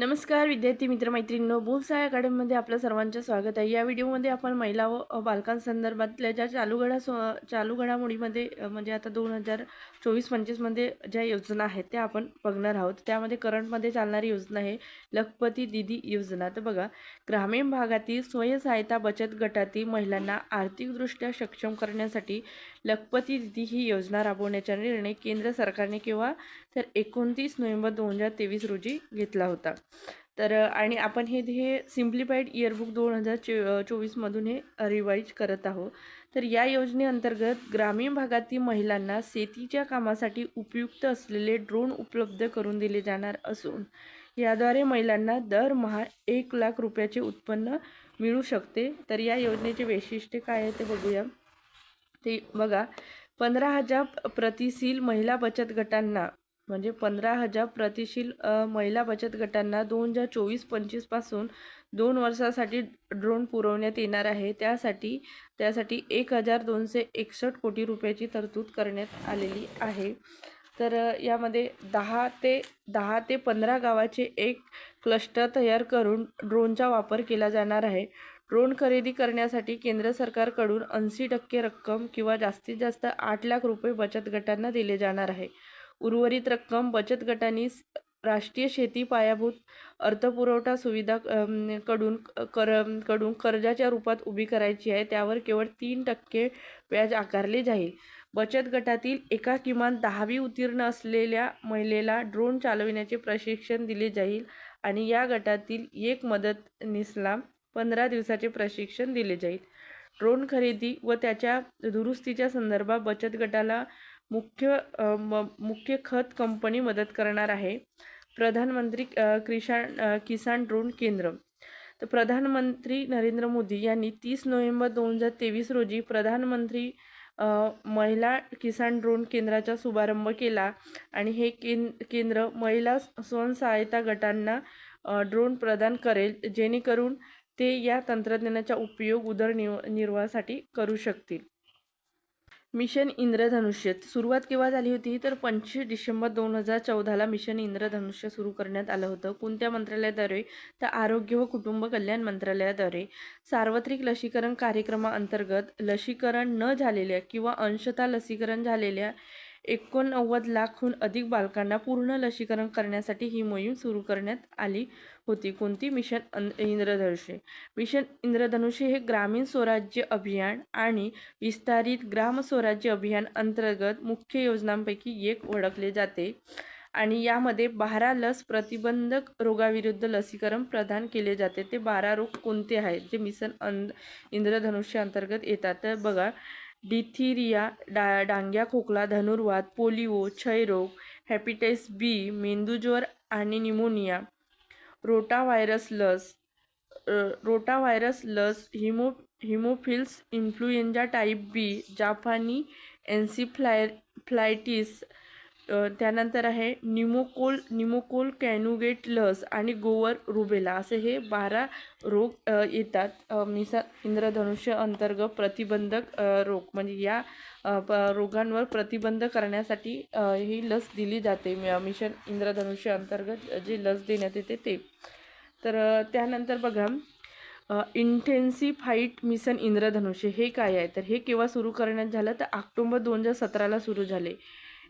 नमस्कार विद्यार्थी मित्र मैत्रिणींनो बोलसाय अकॅडमीमध्ये आपलं सर्वांचं स्वागत आहे. या व्हिडिओमध्ये आपण महिला व बालकांसंदर्भातल्या ज्या चालू घडा सो चालू घडामोडीमध्ये म्हणजे आता दोन हजार चोवीस पंचवीसमध्ये ज्या योजना आहेत त्या आपण बघणार आहोत. त्यामध्ये करंटमध्ये चालणारी योजना आहे लखपती दिदी योजना. तर बघा ग्रामीण भागातील स्वयंसहायता बचत गटातील महिलांना आर्थिकदृष्ट्या सक्षम करण्यासाठी लखपती दिदी ही योजना राबवण्याचा निर्णय केंद्र सरकारने किंवा तर एकोणतीस नोव्हेंबर दोन हजार तेवीस रोजी घेतला होता. तर आणि आपण हे हे सिम्प्लिफाईड इयरबुक दोन हजार चो चोवीसमधून हे रिवाईज करत आहोत. तर या योजनेअंतर्गत ग्रामीण भागातील महिलांना शेतीच्या कामासाठी उपयुक्त असलेले ड्रोन उपलब्ध करून दिले जाणार असून याद्वारे महिलांना दरमहा एक लाख रुपयाचे उत्पन्न मिळू शकते. तर या योजनेचे वैशिष्ट्य काय आहे ते बघूया. ते बघा पंधरा हजार प्रतिशील महिला बचत गटांना म्हणजे पंधरा हजार प्रतिशील महिला बचत गटांना दोन हजार चोवीस पंचवीसपासून दोन वर्षासाठी ड्रोन पुरवण्यात येणार आहे. त्यासाठी त्यासाठी एक हजार दोनशे एकसष्ट कोटी रुपयाची तरतूद करण्यात आलेली आहे. तर यामध्ये दहा ते दहा ते पंधरा गावाचे एक क्लस्टर तयार करून ड्रोनचा वापर केला जाणार आहे. ड्रोन खरेदी करण्यासाठी केंद्र सरकारकडून ऐंशी टक्के रक्कम किंवा जास्तीत जास्त आठ लाख रुपये बचत गटांना दिले जाणार आहे. उर्वरित रक्कम बचत गटांनी राष्ट्रीय शेती पायाभूत अर्थपुरवठा सुविधा कडून कर कडून कर्जाच्या रूपात उभी करायची आहे. त्यावर केवळ तीन टक्के व्याज आकारले जाईल. बचत गटातील एका किमान दहावी उत्तीर्ण असलेल्या महिलेला ड्रोन चालविण्याचे प्रशिक्षण दिले जाईल आणि या गटातील एक मदतनीसला पंधरा दिवसाचे प्रशिक्षण दिले जाईल. ड्रोन खरेदी व त्याच्या दुरुस्तीच्या संदर्भात बचत गटाला मुख्य म मुख्य खत कंपनी मदत करणार आहे. प्रधानमंत्री किसान किसान ड्रोन केंद्र. तर प्रधानमंत्री नरेंद्र मोदी यांनी तीस नोव्हेंबर दोन हजार तेवीस रोजी प्रधानमंत्री महिला किसान ड्रोन केंद्राचा शुभारंभ केला आणि हे केन केंद्र महिला स्वयंसहायता गटांना ड्रोन प्रदान करेल. जेणेकरून ते या तंत्रज्ञानाचा उपयोग उदरनिर्व निर्वाहासाठी करू शकतील. मिशन इंद्रधनुष्य. सुरुवात केव्हा झाली होती? तर पंचवीस डिसेंबर दोन हजार चौदाला मिशन इंद्रधनुष्य सुरू करण्यात आलं होतं. कोणत्या मंत्रालयाद्वारे? तर आरोग्य व कुटुंब कल्याण मंत्रालयाद्वारे. सार्वत्रिक लसीकरण कार्यक्रमाअंतर्गत लसीकरण न झालेल्या किंवा अंशतः लसीकरण झालेल्या एकोणनव्वद लाखहून अधिक बालकांना पूर्ण लसीकरण करण्यासाठी ही मोहीम सुरू करण्यात आली होती. कोणती? मिशन अन इंद्रधनुष्य. मिशन इंद्रधनुष्य हे ग्रामीण स्वराज्य अभियान आणि विस्तारित ग्राम स्वराज्य अभियान अंतर्गत मुख्य योजनांपैकी एक ओळखले जाते आणि यामध्ये बारा लस प्रतिबंधक रोगाविरुद्ध लसीकरण प्रदान केले जाते. ते बारा रोग कोणते आहेत? जे मिशन अं इंद्रधनुष्य अंतर्गत येतात. तर बघा डिथिरिया डा डांग्या खोकला धनुर्वात पोलिओ क्षयरोग हॅपिटायस बी मेंदूज्वर आणि निमोनिया. रोटा व्हायरस लस अ, रोटा व्हायरस लस हिमो हिमोफिल्स इन्फ्लुएंजा टाईप बी जापानी एन्सिफ्लाय फ्लायटिस त्यानंतर आहे निमोकोल निमोकोल कॅनुगेट लस आणि गोवर रुबेला असे हे बारा रोग येतात. मिसा इंद्रधनुष्य अंतर्गत प्रतिबंधक रोग. म्हणजे या प रोगांवर प्रतिबंध करण्यासाठी ही लस दिली जाते. मिशन इंद्रधनुष्य अंतर्गत जी लस देण्यात येते ते. तर त्यानंतर बघा इंटेन्सिफाईट मिशन इंद्रधनुष्य हे काय आहे? तर हे केव्हा सुरू करण्यात झालं? तर ऑक्टोंबर दोन हजार सतराला सुरू झाले.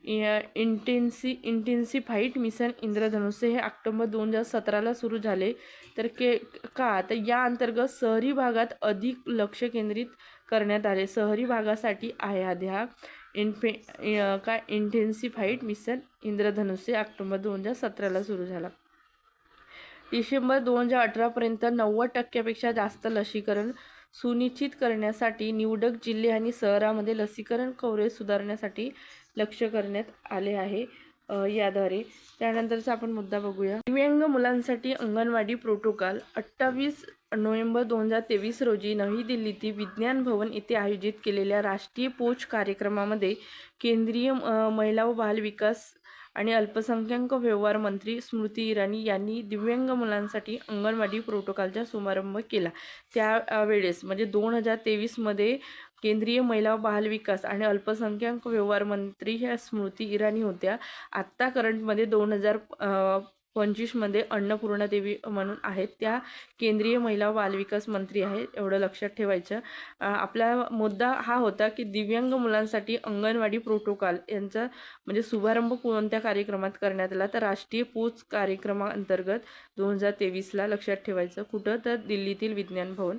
इंटेन्सी इंटेन्सिफाईड मिशन इंद्रधनुष्य हे ऑक्टोंबर दोन हजार सतराला सुरू झाले. तर के का? तर या अंतर्गत शहरी भागात अधिक लक्ष केंद्रित करण्यात आले. शहरी भागासाठी आहे आधी इन्फे का काय? इंटेन्सिफाईड मिशन इंद्रधनुष्य ऑक्टोंबर दोन हजार सतराला सुरू झाला. डिसेंबर दोन हजार अठरापर्यंत नव्वद टक्क्यापेक्षा जास्त लसीकरण सुनिश्चित करण्यासाठी निवडक जिल्हे आणि शहरामध्ये लसीकरण कव्हरेज सुधारण्यासाठी लक्ष करण्यात आले आहे याद्वारे. त्यानंतरचा आपण मुद्दा बघूया. दिव्यांग मुलांसाठी अंगणवाडी प्रोटोकॉल अठ्ठावीस नोव्हेंबर दोन हजार तेवीस रोजी नवी दिल्लीतील विज्ञान भवन येथे आयोजित केलेल्या राष्ट्रीय पोच कार्यक्रमामध्ये केंद्रीय महिला व बाल विकास आणि अल्पसंख्याक व्यवहार मंत्री स्मृती इराणी यांनी दिव्यांग मुलांसाठी अंगणवाडी प्रोटोकॉलचा शुभारंभ केला. त्या वेळेस म्हणजे दोन हजार तेवीसमध्ये केंद्रीय महिला बाल विकास आणि अल्पसंख्याक व्यवहार मंत्री ह्या स्मृती इराणी होत्या. आत्ता करंटमध्ये दोन हजार पंचवीसमध्ये अन्नपूर्णा देवी म्हणून आहेत. त्या केंद्रीय महिला बालविकास मंत्री आहेत एवढं लक्षात ठेवायचं. आपला मुद्दा हा होता की दिव्यांग मुलांसाठी अंगणवाडी प्रोटोकॉल यांचा म्हणजे शुभारंभ कोणत्या कार्यक्रमात करण्यात आला. तर राष्ट्रीय पोच कार्यक्रमाअंतर्गत दोन हजार तेवीसला लक्षात ठेवायचं. कुठं? तर दिल्लीतील विज्ञान भवन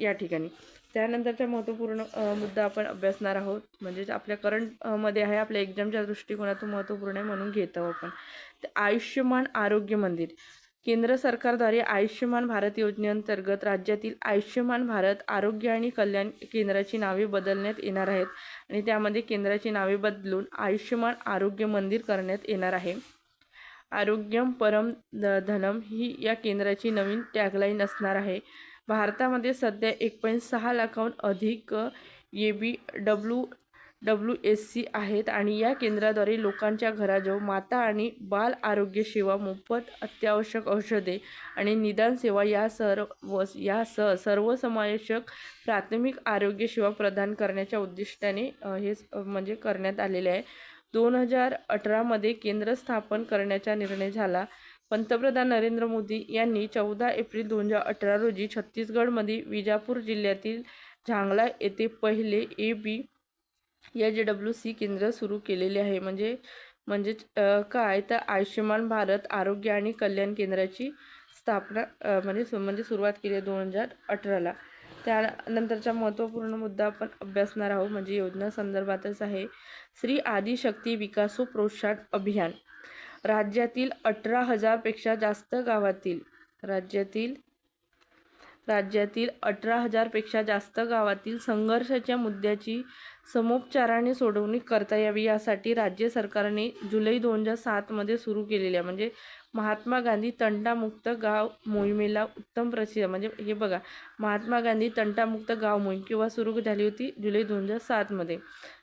या ठिकाणी. त्यानंतरचा महत्त्वपूर्ण मुद्दा आपण अभ्यासणार आहोत. म्हणजेच आपल्या करंटमध्ये आहे आपल्या एक्झामच्या दृष्टिकोनातून महत्त्वपूर्ण आहे म्हणून घेत आहोत आपण. तर आयुष्यमान आरोग्य मंदिर. केंद्र सरकारद्वारे आयुष्यमान भारत योजनेअंतर्गत राज्यातील आयुष्यमान भारत आरोग्य आणि कल्याण केंद्राची नावे बदलण्यात येणार आहेत. आणि त्यामध्ये केंद्राची नावे बदलून आयुष्यमान आरोग्य मंदिर करण्यात येणार आहे. आरोग्यम परम ध- धनम ही या केंद्राची नवीन टॅगलाईन असणार आहे. भारतामध्ये सध्या एक पॉईंट सहा लाखाहून अधिक A B W W S C आहेत आणि या केंद्राद्वारे लोकांच्या घराजवळ माता आणि बाल आरोग्य सेवा मोफत अत्यावश्यक औषधे आणि निदान सेवा या सर्व यासह सर्वसमावेशक प्राथमिक आरोग्य सेवा प्रदान करण्याच्या उद्दिष्टाने हे म्हणजे करण्यात आलेले आहे. दोन हजार अठरामध्ये केंद्र स्थापन करण्याचा निर्णय झाला. पंतप्रधान नरेंद्र मोदी यांनी चौदा एप्रिल दोन हजार अठरा रोजी छत्तीसगडमध्ये विजापूर जिल्ह्यातील झांगला येथे पहिले A B H W C केंद्र सुरू केलेले आहे. म्हणजे म्हणजेच काय? तर आयुष्यमान भारत आरोग्य आणि कल्याण केंद्राची स्थापना म्हणजे सु- म्हणजे सुरुवात केली आहे दोन हजार अठराला. त्यानंतरचा महत्त्वपूर्ण मुद्दा आपण अभ्यासणार आहोत. म्हणजे योजना संदर्भातच आहे. श्री आदिशक्ती विकासो प्रोत्साहन अभियान. राज्यातील अठरा हजारपेक्षा जास्त गावातील राज्यातील राज्यातील अठरा हजारपेक्षा जास्त गावातील संघर्षाच्या मुद्द्याची समोपचाराने सोडवणी करता यावी यासाठी राज्य सरकारने जुलै दोन हजार सातमध्ये सुरू केलेल्या म्हणजे महात्मा गांधी तंटामुक्त गाव मोहिमेला उत्तम प्रसिद्ध म्हणजे हे बघा महात्मा गांधी तंटामुक्त गाव मोहीम किंवा सुरू झाली होती जुलै दोन हजार सातमध्ये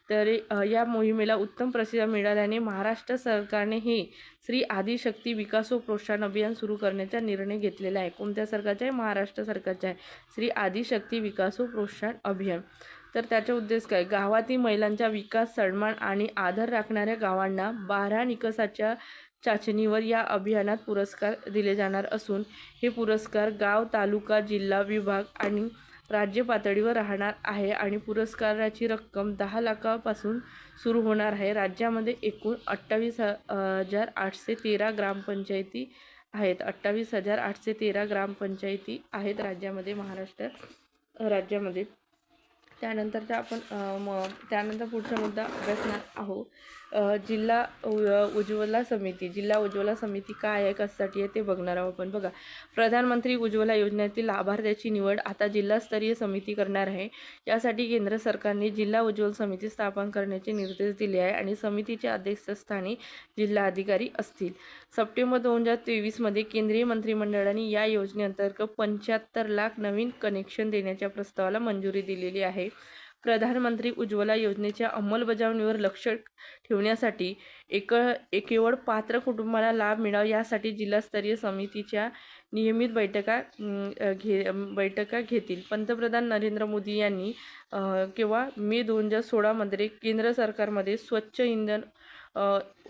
तर या मोहिमेला उत्तम प्रसिद्ध मिळाल्याने महाराष्ट्र सरकारने हे श्री आदिशक्ती विकासो प्रोत्साहन अभियान सुरू करण्याचा निर्णय घेतलेला आहे. कोणत्या सरकारचा आहे? महाराष्ट्र सरकारचा आहे. श्री आदिशक्ती विकासो प्रोत्साहन अभियान. तर त्याचा उद्देश काय? गावातील महिलांचा विकास सन्मान आणि आधार राखणाऱ्या गावांना बारा निकषाच्या चाचणीवर या अभियानात पुरस्कार दिले जाणार असून हे पुरस्कार गाव तालुका जिल्हा विभाग आणि राज्य पातळीवर राहणार आहे आणि पुरस्काराची रक्कम दहा लाखापासून सुरू होणार आहे. राज्यामध्ये एकूण अठ्ठावीस हजार आठशे तेरा ग्रामपंचायती आहेत. अठ्ठावीस हजार आठशे तेरा ग्रामपंचायती आहेत राज्यामध्ये महाराष्ट्र राज्यामध्ये. त्यानंतरचा आपण म त्यानंतर पुढचा मुद्दा अभ्यासणार आहोत. जिल्हा उज्ज्वला समिती. जिल्हा उज्ज्वला समिती काय आहे कशासाठी आहे ते बघणार आहोत आपण. बघा प्रधानमंत्री उज्ज्वला योजनेतील लाभार्थ्याची निवड आता जिल्हास्तरीय समिती करणार आहे. यासाठी केंद्र सरकारने जिल्हा उज्ज्वल समिती स्थापन करण्याचे निर्देश दिले आहे आणि समितीच्या अध्यक्षस्थानी जिल्हाधिकारी असतील. सप्टेंबर दोन हजार तेवीसमध्ये केंद्रीय मंत्रिमंडळाने या योजनेअंतर्गत पंच्याहत्तर लाख नवीन कनेक्शन देण्याच्या प्रस्तावाला मंजुरी दिलेली आहे. प्रधानमंत्री उज्ज्वला योजनेच्या अंमलबजावणीवर लक्ष ठेवण्यासाठी एक केवळ पात्र कुटुंबाला लाभ मिळावा यासाठी जिल्हास्तरीय समितीच्या नियमित बैठका घे बैठका घेतील. पंतप्रधान नरेंद्र मोदी यांनी किंवा मे दोन हजार सोळामध्ये केंद्र सरकारमध्ये स्वच्छ इंधन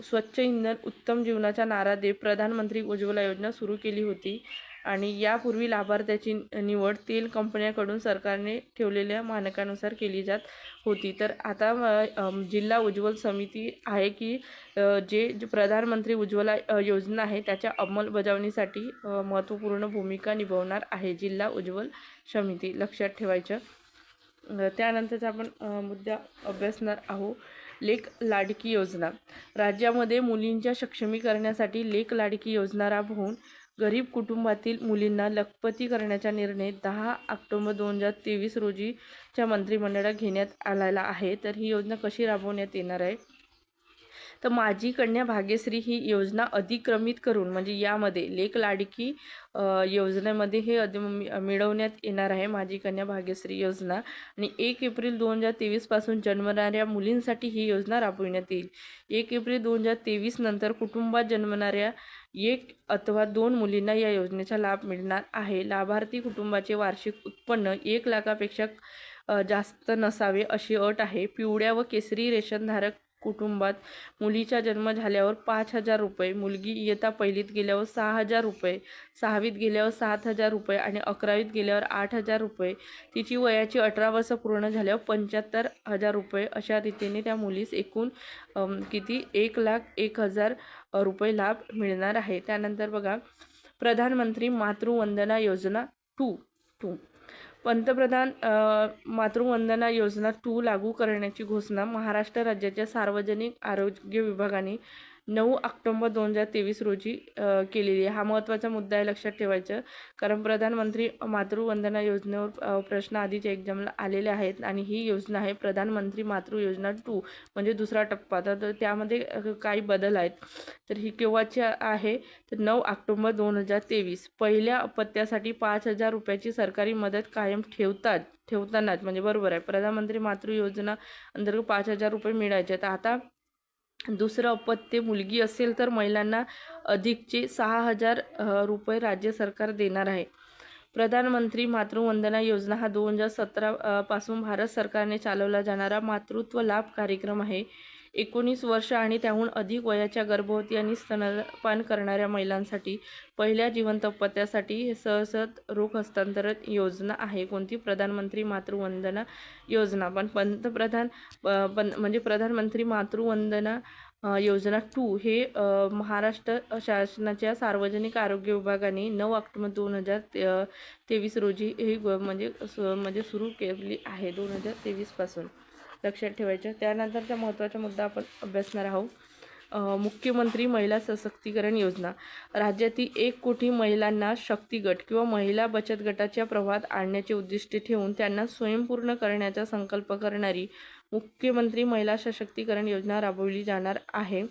स्वच्छ इंधन उत्तम जीवनाचा नारा देत प्रधानमंत्री उज्ज्वला योजना सुरू केली होती. आणि यापूर्वी लाभार्थ्याची निवड तेल कंपन्याकडून सरकारने ठेवलेल्या मानकानुसार केली जात होती. तर आता जिल्हा उज्ज्वल समिती आहे की जे प्रधानमंत्री उज्ज्वला योजना आहे त्याच्या अंमलबजावणीसाठी महत्त्वपूर्ण भूमिका निभावणार आहे जिल्हा उज्ज्वल समिती. लक्षात ठेवायचं त्यानंतरचा आपण मुद्दा अभ्यासणार आहोत. लेक लाडकी योजना. राज्यामध्ये मुलींच्या सक्षमीकरणासाठी लेक लाडकी योजना राबवून गरीब कुटुंबातील मुलींना लखपती करण्याचा निर्णय दहा ऑक्टोबर दोन हजार तेवीस रोजीच्या मंत्रिमंडळात घेण्यात आलेला आहे. तर ही योजना कशी राबवण्यात येणार आहे? तर माझी कन्या भाग्यश्री ही योजना अधिक्रमित करून म्हणजे यामध्ये लेक लाडकी योजनेमध्ये हे अधि मिळवण्यात येणार आहे माझी कन्या भाग्यश्री योजना. आणि एक एप्रिल दोन हजार तेवीसपासून जन्मणाऱ्या मुलींसाठी ही योजना राबविण्यात येईल. एक एप्रिल दोन हजार तेवीस नंतर कुटुंबात जन्मणाऱ्या एक अथवा दोन मुलींना या योजनेचा लाभ मिळणार आहे. लाभार्थी कुटुंबाचे वार्षिक उत्पन्न एक लाखापेक्षा जास्त नसावे अशी अट आहे. पिवळ्या व केसरी रेशनधारक कुटुंबात. मुलीचा जन्म झाल्यावर पाच हजार रुपये मुलगी इयत्ता पहिलीत गेल्यावर सहा हजार रुपये सहावीत गेल्यावर सात हजार रुपये आणि अकरावीत गेल्यावर आठ हजार रुपये. तिची वयाची अठरा वर्ष पूर्ण झाल्यावर पंच्याहत्तर हजार रुपये. अशा रीतीने त्या मुलीस एकूण किती? एक लाख एक हजार रुपये लाभ मिळणार आहे. त्यानंतर बघा प्रधानमंत्री मातृवंदना योजना टू टू. पंतप्रधान मातृवंदना योजना टू लागू करण्याची घोषणा महाराष्ट्र राज्याच्या सार्वजनिक आरोग्य विभागाने नऊ ऑक्टोंबर दोन हजार तेवीस रोजी केलेली आहे. हा महत्त्वाचा मुद्दा आहे लक्षात ठेवायचं. कारण प्रधानमंत्री मातृवंदना योजनेवर प्रश्न आधीच्या एक्झामला आलेले आहेत आणि ही योजना आहे प्रधानमंत्री मातृ योजना टू म्हणजे दुसरा टप्पा. तर तर त्यामध्ये काही बदल आहेत. तर ही केव्हाची आहे? तर नऊ ऑक्टोंबर दोन हजार तेवीस. पहिल्या अपत्यासाठी पाच हजार रुपयाची सरकारी मदत कायम ठेवतात ठेवतानाच म्हणजे बरोबर आहे. प्रधानमंत्री मातृ योजना अंतर्गत पाच हजार रुपये मिळायचे तर आता दुसरं अपत्य मुलगी असेल तर महिलांना अधिकचे सहा हजार रुपये राज्य सरकार देणार आहे. प्रधानमंत्री मातृवंदना योजना हा दोन हजार सतरा पासून भारत सरकारने चालवला जाणारा मातृत्व लाभ कार्यक्रम आहे. एकोणीस वर्ष आणि त्याहून अधिक वयाच्या गर्भवती आणि स्तनपान करणाऱ्या महिलांसाठी पहिल्या जिवंत अपत्यासाठी हे सहसत रोग हस्तांतरण योजना आहे. कोणती? प्रधानमंत्री मातृवंदना योजना. पण पंतप्रधान अ, म्हणजे प्रधानमंत्री मातृवंदना योजना टू हे महाराष्ट्र शासनाच्या सार्वजनिक आरोग्य विभागाने नऊ ऑक्टोबर दोन हजार ते तेवीस रोजी ही ग- म्हणजे म्हणजे सुरू केली आहे. दोन हजार तेवीसपासून लक्षात ठेवायचं. त्यानंतरचा महत्त्वाचा मुद्दा आपण अभ्यासणार आहोत. मुख्यमंत्री महिला सशक्तीकरण योजना. राज्यातील एक कोटी महिलांना शक्ती गट किंवा महिला बचत गटाच्या प्रवाहात आणण्याचे उद्दिष्ट ठेवून त्यांना स्वयंपूर्ण करण्याचा संकल्प करणारी मुख्यमंत्री महिला सशक्तीकरण योजना राबवली जाणार आहे.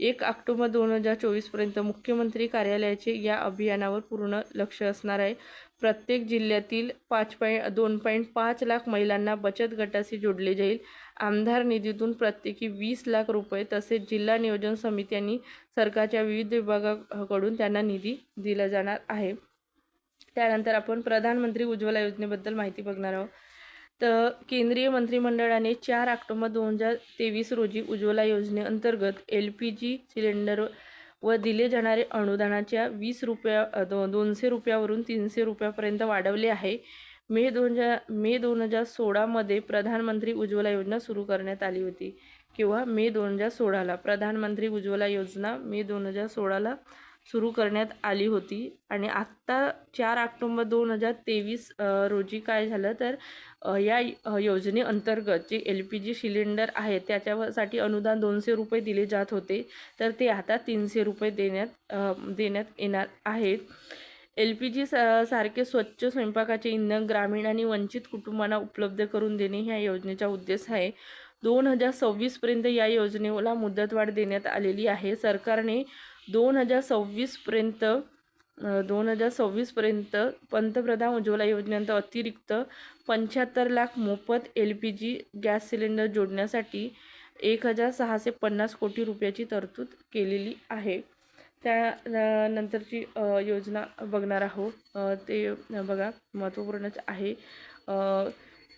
एक ऑक्टोबर दोन हजार चोवीसपर्यंत मुख्यमंत्री कार्यालयाचे या अभियानावर पूर्ण लक्ष असणार आहे. प्रत्येक जिल्ह्यातील पाच पॉईंट दोन पॉईंट पाच लाख महिलांना बचत गटाशी जोडले जाईल. आमदार निधीतून प्रत्येकी वीस लाख रुपये तसेच जिल्हा नियोजन समित्यांनी सरकारच्या विविध विभागाकडून त्यांना निधी दिला जाणार आहे. त्यानंतर आपण प्रधानमंत्री उज्ज्वला योजनेबद्दल माहिती बघणार आहोत. तर केंद्रीय मंत्रिमंडळाने चार ऑक्टोबर दोन हजार तेवीस रोजी उज्ज्वला योजनेअंतर्गत एल पी जी सिलेंडर व दिले जाणारे अनुदानाच्या वीस रुपया दो दोनशे रुपयावरून तीनशे रुपयापर्यंत वाढवले आहे. मे दोन हजार मे दोन हजार सोळामध्ये प्रधानमंत्री उज्ज्वला योजना सुरू करण्यात आली होती. किंवा मे दोन हजार सोळाला प्रधानमंत्री उज्ज्वला योजना मे दोन हजार सोळाला सुरू करण्यात आली होती. आणि आत्ता चार ऑक्टोंबर दोन हजार तेवीस रोजी काय झालं तर या योजनेअंतर्गत J L P G cylinder आहे त्याच्यासाठी अनुदान दोनशे रुपये दिले जात होते. तर ते आता तीनशे रुपये देण्यात देण्यात येणार आहेत. एल पी जी सारखे स्वच्छ स्वयंपाकाचे इंधन ग्रामीण आणि वंचित कुटुंबांना उपलब्ध करून देणे ह्या योजनेचा उद्देश आहे. दोन हजार सव्वीसपर्यंत या योजनेला मुदतवाढ देण्यात आलेली आहे. सरकारने दोन हजार सव्वीसपर्यंत दोन हजार सव्वीसपर्यंत पंतप्रधान उज्ज्वला योजनेनंत अतिरिक्त पंच्याहत्तर लाख मोफत L P G gas cylinder जोडण्यासाठी एक हजार सहाशे पन्नास कोटी रुपयाची तरतूद केलेली आहे. त्या नंतरची योजना बघणार आहोत. ते बघा महत्त्वपूर्णच आहे.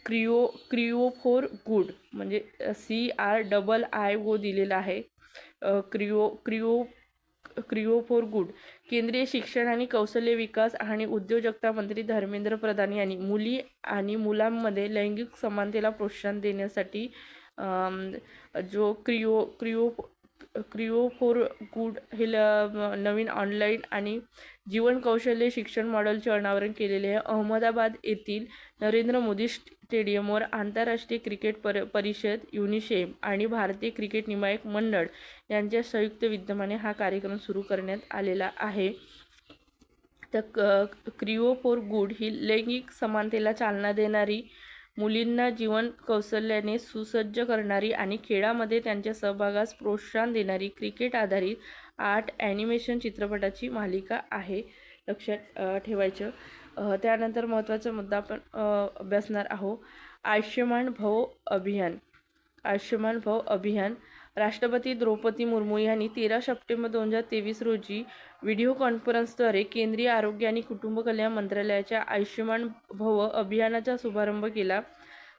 क्रिओ क्रिओ फोर गुड म्हणजे C R double I O दिलेला आहे. क्रिओ क्रिओ क्रिओ फॉर गुड केंद्रीय शिक्षण आणि कौशल्य विकास आणि उद्योजकता मंत्री धर्मेंद्र प्रधान यांनी मुली आणि मुलांमध्ये लैंगिक समानतेला प्रोत्साहन देण्यासाठी जो क्रिओ क्रिओ क्रिओ फॉर गुड हे ल- नवीन ऑनलाईन आणि जीवन कौशल्य शिक्षण मॉडेलचे अनावरण केलेले आहे. अहमदाबाद येथील नरेंद्र मोदी स्टेडियमवर आंतरराष्ट्रीय क्रिकेट पर परिषद युनिसेफ आणि भारतीय क्रिकेट निमायक मंडळ यांच्या संयुक्त विद्यमाने हा कार्यक्रम सुरू करण्यात आलेला आहे. तर क क्रिओ फॉर गुड ही लैंगिक समानतेला चालना देणारी मुलींना जीवन कौशल्याने सुसज्ज करणारी आणि खेळामध्ये त्यांच्या सहभागास प्रोत्साहन देणारी क्रिकेट आधारित आर्ट ॲनिमेशन चित्रपटाची मालिका आहे. लक्षात ठेवायचं. त्यानंतर महत्त्वाचा मुद्दा आपण अभ्यासणार आहोत. आयुष्यमान भव अभियान. आयुष्यमान भव अभियान. राष्ट्रपती द्रौपदी मुर्मू यांनी तेरा सप्टेंबर दोन हजार तेवीस रोजी व्हिडिओ कॉन्फरन्सद्वारे केंद्रीय आरोग्य आणि कुटुंब कल्याण मंत्रालयाच्या आयुष्यमान भव अभियानाचा शुभारंभ केला.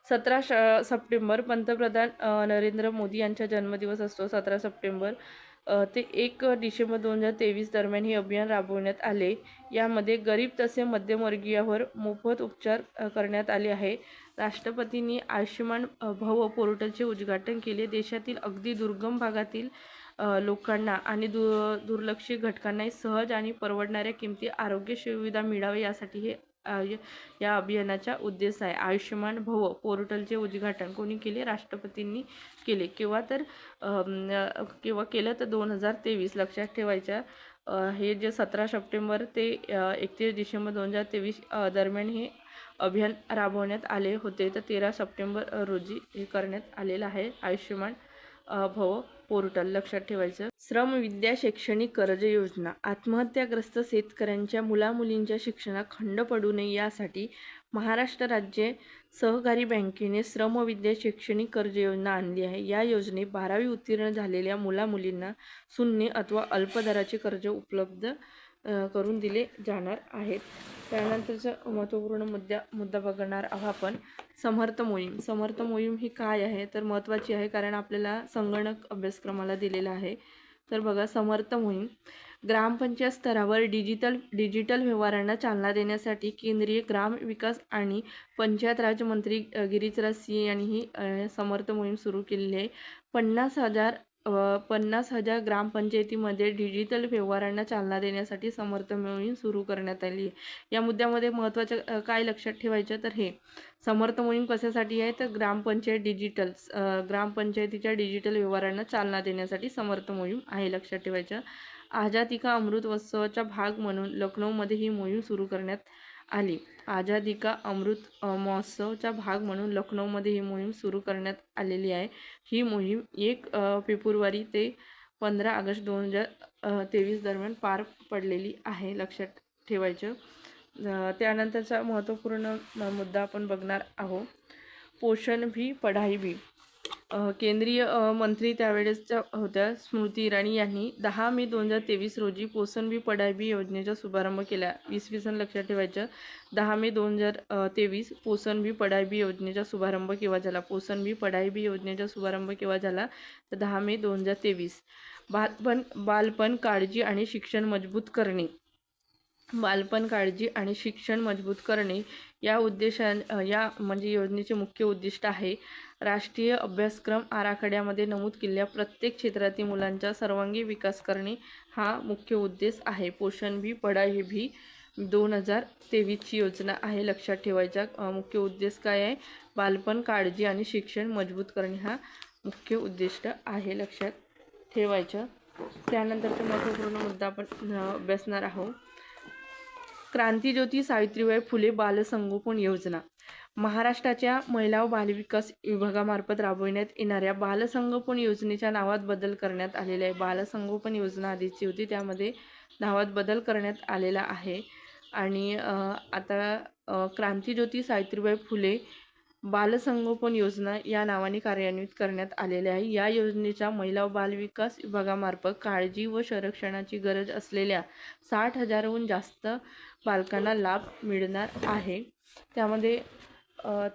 सतरा श सप्टेंबर पंतप्रधान नरेंद्र मोदी यांचा जन्मदिवस असतो सतरा सप्टेंबर. ते एक डिसेंबर दोन हजार तेवीस दरम्यान हे अभियान राबवण्यात आले. यामध्ये गरीब तसे मध्यमवर्गीयावर मोफत उपचार करण्यात आले आहे. राष्ट्रपतींनी आयुष्यमान भव पोर्टलचे उद्घाटन केले. देशातील अगदी दुर्गम भागातील लोकांना आणि दु दुर्लक्षित घटकांनाही सहज आणि परवडणाऱ्या किमती आरोग्य सुविधा मिळावे यासाठी हे आय या अभियानाचा उद्देश आहे. आयुष्यमान भव पोर्टलचे उद्घाटन कोणी केले? राष्ट्रपतींनी केले. किंवा तर किंवा केलं तर दोन हजार तेवीस. लक्षात ठेवायच्या हे जे सतरा सप्टेंबर ते एकतीस डिसेंबर दोन हजार तेवीस दरम्यान हे अभियान राबवण्यात आले होते. तर तेरा सप्टेंबर रोजी हे करण्यात आलेलं आहे. आयुष्यमान भव पोर्टल लक्षात ठेवायचं. श्रम विद्या शैक्षणिक कर्ज योजना. आत्महत्याग्रस्त शेतकऱ्यांच्या मुलामुलींच्या शिक्षणात खंड पडू नये यासाठी महाराष्ट्र राज्य सहकारी बँकेने श्रमविद्या शैक्षणिक कर्ज योजना आणली आहे. या योजनेत बारावी उत्तीर्ण झालेल्या मुलामुलींना शून्य अथवा अल्प दराचे कर्ज उपलब्ध करून दिले जाणार आहेत. त्यानंतरचा महत्त्वपूर्ण मुद्दा मुद्दा बघणार आहोत आपण. समर्थ मोहीम. समर्थ मोहीम ही काय आहे? तर महत्त्वाची आहे कारण आपल्याला संगणक अभ्यासक्रमाला दिलेला आहे. तर बघा समर्थ मोहीम. ग्रामपंचायत स्तरावर डिजिटल डिजिटल व्यवहारांना चालना देण्यासाठी केंद्रीय ग्राम विकास आणि पंचायत राजमंत्री गिरीचराज सिंह यांनी ही समर्थ मोहीम सुरू केलेली आहे. पन्नास हजार पन्नास हजार ग्रामपंचायतीमध्ये डिजिटल व्यवहारांना चालना देण्यासाठी समर्थ मोहीम सुरू करण्यात आली आहे. या मुद्द्यामध्ये महत्त्वाचं काय लक्षात ठेवायचं तर हे. समर्थ मोहीम कशासाठी आहे? तर ग्रामपंचायत डिजिटल ग्रामपंचायतीच्या डिजिटल व्यवहारांना चालना देण्यासाठी समर्थ मोहीम आहे लक्षात ठेवायचं आझादी का अमृत महोत्सवाचा भाग म्हणून लखनौमध्ये ही मोहीम सुरू करण्यात आली. आझादी का अमृत महोत्सवचा भाग म्हणून लखनौमध्ये ही मोहीम सुरू करण्यात आलेली आहे. ही मोहीम एक फेब्रुवारी ते पंधरा ऑगस्ट दोन हजार तेवीस दरम्यान पार पडलेली आहे लक्षात ठेवायचं. त्यानंतरचा महत्त्वपूर्ण मुद्दा आपण बघणार आहोत. पोषण भी पढाई भी केंद्रीय मंत्री त्यावेळेसच्या होत्या स्मृती इराणी यांनी दहा मे दोन हजार तेवीस रोजी पोषण बी पडायबी योजनेचा शुभारंभ केला. वीस सन लक्षात ठेवायचं. दहा मे दोन हजार तेवीस पोषण बी पढाई योजनेचा शुभारंभ केव्हा झाला? पोषण बी पढाई योजनेचा शुभारंभ केव्हा झाला? तर दहा मे दोन हजार तेवीस. बालपण बालपण काळजी आणि शिक्षण मजबूत करणे. बालपण काळजी आणि शिक्षण मजबूत करणे या उद्देशान या म्हणजे योजनेचे मुख्य उद्दिष्ट आहे. राष्ट्रीय अभ्यासक्रम आराखड्यामध्ये नमूद केलेल्या प्रत्येक क्षेत्रातील मुलांचा सर्वांगीण विकास करणे हा मुख्य उद्देश आहे. पोषण भी पढाई भी दोन हजार तेवीसची योजना आहे. लक्षात ठेवायचा मुख्य उद्देश काय आहे? बालपण काळजी आणि शिक्षण मजबूत करणे हा मुख्य उद्दिष्ट आहे. लक्षात ठेवायचं त्यानंतरचा महत्त्वपूर्ण मुद्दा आपण अभ्यासणार आहोत. क्रांतीज्योती सावित्रीबाई फुले बालसंगोपन योजना. महाराष्ट्राच्या महिला व बालविकास विभागामार्फत राबविण्यात येणाऱ्या बालसंगोपन योजनेच्या नावात बदल करण्यात आलेला आहे. बालसंगोपन योजना आधीची होती त्यामध्ये नावात बदल करण्यात आलेला आहे. आणि आता क्रांतीज्योती सावित्रीबाई फुले बालसंगोपन योजना या नावाने कार्यान्वित करण्यात आलेल्या आहे. या योजनेच्या महिला व बालविकास विभागामार्फत काळजी व संरक्षणाची गरज असलेल्या साठ हजारहून जास्त बालकांना लाभ मिळणार आहे. त्यामध्ये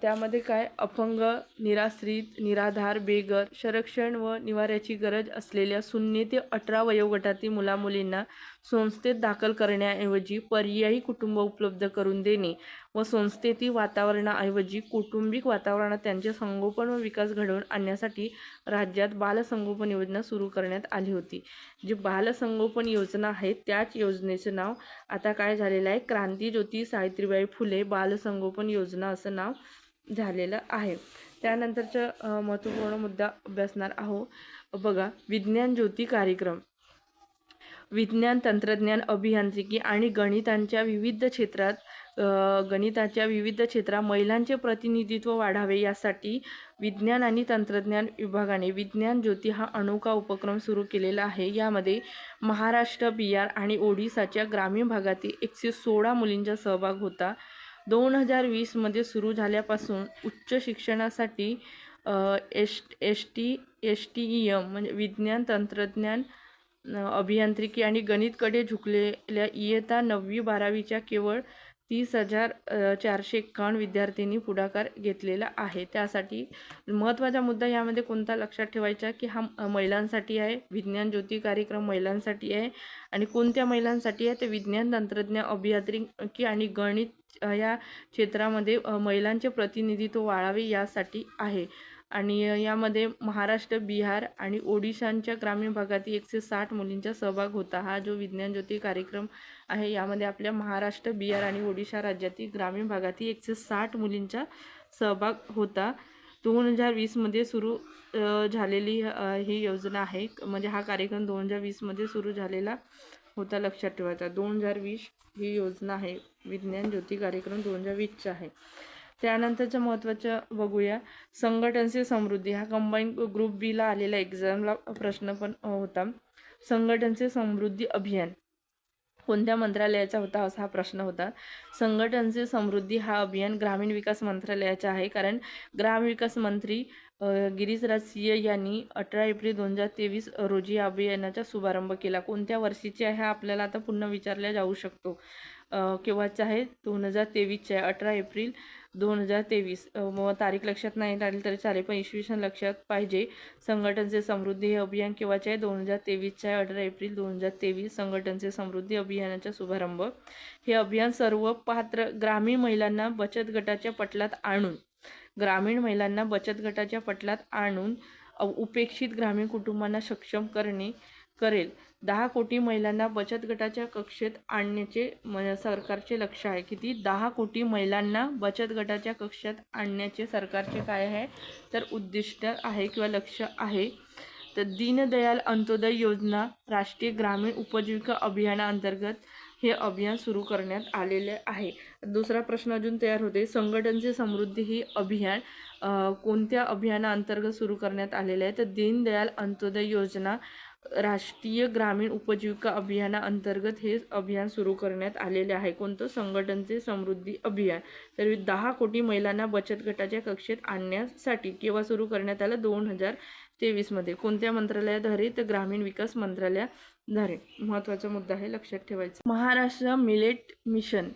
त्यामध्ये काय? अपंग निराश्रित निराधार बेघर संरक्षण व निवाऱ्याची गरज असलेल्या शून्य ते अठरा वयोगटातील मुलामुलींना संस्थेत दाखल करण्याऐवजी पर्यायी कुटुंब उपलब्ध करून देणे व संस्थेतील वातावरणाऐवजी कौटुंबिक वातावरणात त्यांचे संगोपन व विकास घडवून आणण्यासाठी राज्यात बालसंगोपन योजना सुरू करण्यात आली होती. जी बालसंगोपन योजना आहे त्याच योजनेचं नाव आता काय झालेलं आहे? क्रांतीज्योती सावित्रीबाई फुले बालसंगोपन योजना असं नाव झालेलं आहे. त्यानंतरचा महत्त्वपूर्ण मुद्दा अभ्यासणार आहो. बघा विज्ञान ज्योती कार्यक्रम. विज्ञान तंत्रज्ञान अभियांत्रिकी आणि गणितांच्या विविध क्षेत्रात गणिताच्या विविध क्षेत्रात महिलांचे प्रतिनिधित्व वाढावे यासाठी विज्ञान आणि तंत्रज्ञान विभागाने विज्ञान ज्योती हा अनोखा उपक्रम सुरू केलेला आहे. यामध्ये महाराष्ट्र बिहार आणि ओडिसाच्या ग्रामीण भागातील एकशे सोळा मुलींचा सहभाग होता. दोन हजार वीसमध्ये सुरू झाल्यापासून उच्च शिक्षणासाठी S S T S T E M म्हणजे विज्ञान तंत्रज्ञान अभियांत्रिकी आणि गणितकडे झुकलेल्या इयत्ता नववी बारावीच्या केवळ तीस हजार चारशे एक्कावन्न विद्यार्थ्यांनी पुढाकार घेतलेला आहे. त्यासाठी महत्त्वाचा मुद्दा यामध्ये कोणता लक्षात ठेवायचा? की हा महिलांसाठी आहे विज्ञान ज्योती कार्यक्रम महिलांसाठी आहे आणि कोणत्या महिलांसाठी आहे? ते विज्ञान तंत्रज्ञान अभियांत्रिकी आणि गणित या क्षेत्रामध्ये महिलांचे प्रतिनिधित्व वाढावे यासाठी आहे. आणि यामध्ये महाराष्ट्र बिहार आणि ओडिशांच्या ग्रामीण भागातील एकशे साठ मुलींचा सहभाग होता. हा जो विज्ञान ज्योती कार्यक्रम आहे यामध्ये आपल्या महाराष्ट्र बिहार आणि ओडिशा राज्यातील ग्रामीण भागातील एकशे साठ मुलींचा सहभाग होता. दोन हजार वीसमध्ये सुरू झालेली ही योजना आहे. म्हणजे हा कार्यक्रम दोन हजार वीसमध्ये सुरू झालेला होता लक्षात ठेवायचा. दोन हजार वीस ही योजना आहे. विज्ञान ज्योती कार्यक्रम दोन हजार वीसचा आहे. त्यानंतरच्या महत्त्वाच्या बघूया. संघटनचे समृद्धी हा कंबाईन ग्रुप बीला आलेला एक्झामला प्रश्न पण होता. संघटनचे समृद्धी अभियान. कोणत्या मंत्रालयाचा होता असा हा प्रश्न होता. संघटनचे समृद्धी हा अभियान ग्रामीण विकास मंत्रालयाचा आहे. कारण ग्रामविकास मंत्री गिरीशराज सिंह यांनी अठरा एप्रिल दोन हजार तेवीस रोजी या अभियानाचा शुभारंभ केला. कोणत्या वर्षीचे आहे हा आपल्याला आता पुन्हा विचारला जाऊ शकतो. केव्हाचा आहे? दोन हजार तेवीसच्या आहे. अठरा एप्रिल दोन हजार तेवीस. मग तारीख लक्षात नाही राहिली तरी चालेल पण इसवी सन लक्षात पाहिजे. संघटनचे समृद्धी हे अभियान केव्हाचे आहे? दोन हजार तेवीसच्या अठरा एप्रिल दोन हजार तेवीस संघटनचे समृद्धी अभियानाचा शुभारंभ. हे अभियान सर्व पात्र ग्रामीण महिलांना बचत गटाच्या पटलात आणून ग्रामीण महिलांना बचत गटाच्या पटलात आणून उपेक्षित ग्रामीण कुटुंबांना सक्षम करणे करेल. दहा कोटी महिलांना बचत गटाच्या कक्षेत आणण्याचे म- सरकारचे लक्ष आहे. किती? दहा कोटी महिलांना बचत गटाच्या कक्षात आणण्याचे सरकारचे काय आहे? तर उद्दिष्ट आहे किंवा लक्ष आहे. तर दीनदयाल अंत्योदय योजना राष्ट्रीय ग्रामीण उपजीविका अभियानाअंतर्गत हे अभियान सुरू करण्यात आलेले आहे. दुसरा प्रश्न अजून तयार होते संघटनचे समृद्धी ही अभियान कोणत्या अभियानाअंतर्गत सुरू करण्यात आलेले आहे? तर दीनदयाल अंत्योदय योजना राष्ट्रीय ग्रामीण उपजीविका अभियानाअंतर्गत हे अभियान सुरू करण्यात आलेले आहे. कोणतं? संघटनचे समृद्धी अभियान. तर दहा कोटी महिलांना बचत गटाच्या कक्षेत आणण्यासाठी केव्हा सुरू करण्यात आलं? दोन हजार तेवीसमध्ये. कोणत्या मंत्रालयाद्वारे तर ग्रामीण विकास मंत्रालयाद्वारे महत्त्वाचा मुद्दा आहे लक्षात ठेवायचा. Maharashtra millet mission.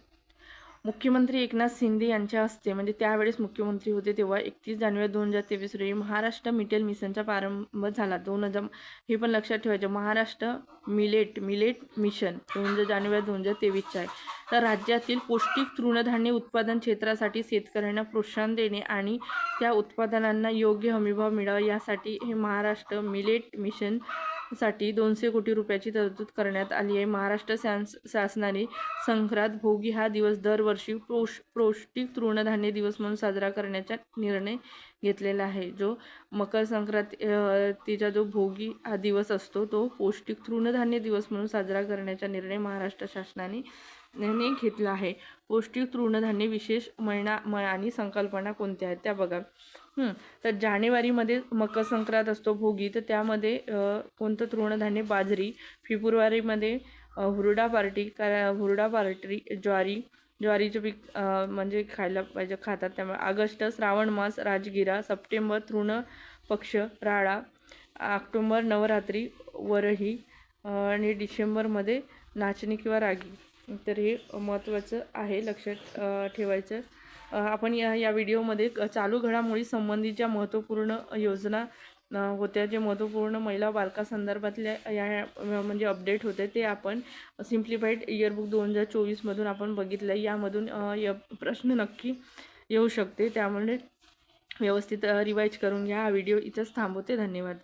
मुख्यमंत्री एकनाथ शिंदे यांच्या हस्ते म्हणजे त्यावेळेस मुख्यमंत्री होते तेव्हा एकतीस जानेवारी दोन हजार तेवीस रोजी महाराष्ट्र मिटेल मिशनचा प्रारंभ झाला. दोन हजार हे पण लक्षात ठेवायचं महाराष्ट्र मिलेट मिलेट मिशन दोन हजार जानेवारी दोन हजार तेवीसचा आहे. तर राज्यातील पौष्टिक तृणधान्य उत्पादन क्षेत्रासाठी शेतकऱ्यांना प्रोत्साहन देणे आणि त्या उत्पादनांना योग्य हमीभाव मिळावा यासाठी हे महाराष्ट्र मिलेट मिशन साठी दोनशे कोटी रुपयाची तरतूद करण्यात आली आहे. महाराष्ट्र शास शासनाने संक्रांत भोगी हा दिवस दरवर्षी पौष पौष्टिक तृणधान्य दिवस म्हणून साजरा करण्याचा निर्णय घेतलेला आहे. जो मकर संक्रांती तिचा जो भोगी हा दिवस असतो तो पौष्टिक तृणधान्य दिवस म्हणून साजरा करण्याचा निर्णय महाराष्ट्र शासनाने ने घेतला आहे. पौष्टिक तृणधान्य विशेष महिना मळ आणि संकल्पना कोणत्या आहेत त्या बघा. तर जानेवारीमध्ये मकर संक्रांत असतो भोगी. तर त्यामध्ये कोणतं तृणधान्य? बाजरी. फेब्रुवारीमध्ये हुरडा पार्टी. का हुरडा पार्टी ज्वारी. ज्वारीचं पीक म्हणजे खायला पाहिजे खातात त्यामुळे. ऑगस्ट श्रावण मास राजगिरा. सप्टेंबर तृण पक्ष राळा. ऑक्टोंबर नवरात्री वरही. आणि डिसेंबरमध्ये नाचणी किंवा रागी. तर हे महत्त्वाचं आहे लक्षात ठेवायचं. आपण या या व्हिडिओमध्ये चालू घडामोडी संबंधीच्या महत्त्वपूर्ण योजना होत्या. जे महत्त्वपूर्ण महिला बालकासंदर्भातल्या या म्हणजे अपडेट होते ते आपण सिम्प्लिफाईड इयरबुक दोन हजार चोवीसमधून आपण बघितलं यामधून य प्रश्न नक्की येऊ शकते. त्यामुळे व्यवस्थित रिवाईज करून घ्या. हा व्हिडिओ इथंच थांबवते. धन्यवाद.